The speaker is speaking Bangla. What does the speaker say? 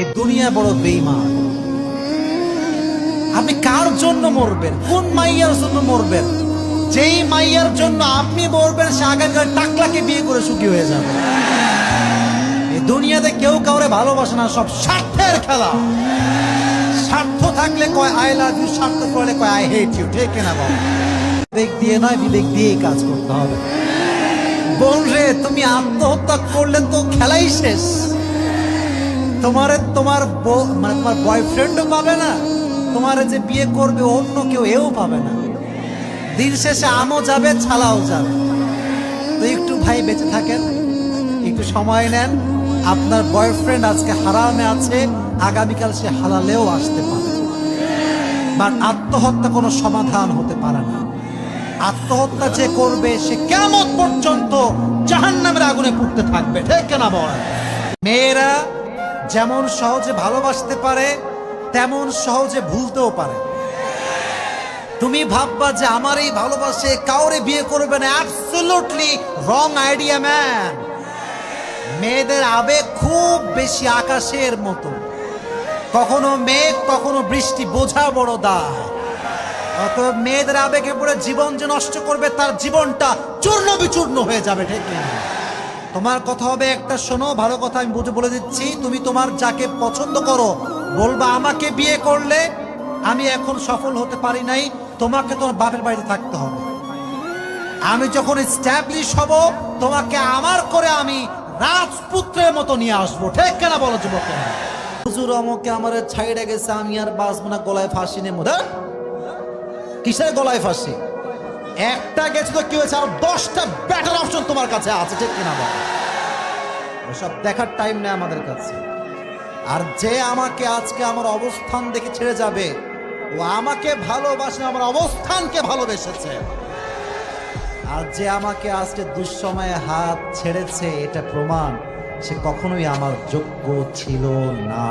এই দুনিয়া বড় বেইমান আপনি কার জন্য মরবেন? কোন মাইয়ার জন্য মরবেন? যেই মাইয়ার জন্য আপনি মরবেন, সে আগামীকাল টাকলাকে বিয়ে করে সুখী হয়ে যাবে। এই দুনিয়াতে কেউ কাউরে ভালোবাসে না, সব স্বার্থের খেলা। স্বার্থ থাকলে কয়, আই লাভ ইউ স্বার্থ করলে কয়, আই হেট ইউ ঠিক না বাবা বিবেক দিয়ে নয়, বিবেক দিয়েই কাজ করতে হবে। বোন রে, তুমি আত্মহত্যা করলে তো খেলাই শেষ। তোমারে তোমার মানে তোমার বয়ফ্রেন্ডও পাবে না। তোমারে যে বিয়ে করবে অন্য কেউ, এও পাবে না। দিন শেষে আমও যাবে, ছালাও যাবে। তো একটু ভাই বেঁচে থাকেন, একটু সময় নেন। আপনার বয়ফ্রেন্ড আজকে হারামে আছে, আগামীকাল সে হালালেও আসতে পারে। বাট আত্মহত্যা কোনো সমাধান হতে পারে না। আত্মহত্যা যে করবে, সে কেমন পর্যন্ত জাহান্নামের আগুনে পুড়তে থাকবে, ঠিক কেনা বল মেয়েরা যেমন সহজে ভালোবাসতে পারে, তেমন সহজে ভুলতেও পারে। তুমি ভাববা যে আমার এই ভালোবাসে কাউরে বিয়ে করবে না। অ্যাবসলিউটলি রং আইডিয়া ম্যান মেয়েদের আবেগ খুব বেশি আকাশের মতো। কখনো মেঘ, কখনো বৃষ্টি, বোঝা বড় দায় অত মেয়েদের আবেগে পড়ে জীবন যে নষ্ট করবে, তার জীবনটা চূর্ণ বিচূর্ণ হয়ে যাবে, ঠিক না? তোমার কথা হবে একটা, শোনো, ভালো কথা আমি বুঝে বলে দিচ্ছি। তুমি তোমার যাকে পছন্দ করো, বলবা, আমাকে বিয়ে করলে আমি এখন সফল হতে পারি নাই, তোমাকে তোমার বাপের বাড়িতে থাকতে হবে। আমি যখন স্ট্যাবলিশ হব, তোমাকে আমার করে আমি রাজপুত্রের মতো নিয়ে আসব। ঠিক কেনা বলো যুবক? হুজুর আমাকে আমার ছাইড়ে গেছে, আমি আর বাঁচবো না, গলায় ফাঁসি নেব। কিসের গলায় ফাঁসি? একটা গেছে তো কি হয়েছে? আর দশটা ব্যাটার অপশন তোমার কাছে আছে, ঠিক কিনা বল? ওসব দেখার টাইম নেই আমাদের কাছে। আর যে আমাকে আজকে আমার অবস্থান দেখে ছেড়ে যাবে, ও আমাকে ভালোবাসে, আমার অবস্থানকে ভালোবেসেছে। আর যে আমাকে আজকে দুঃসময়ে হাত ছেড়েছে, এটা প্রমাণ, সে কখনোই আমার যোগ্য ছিল না।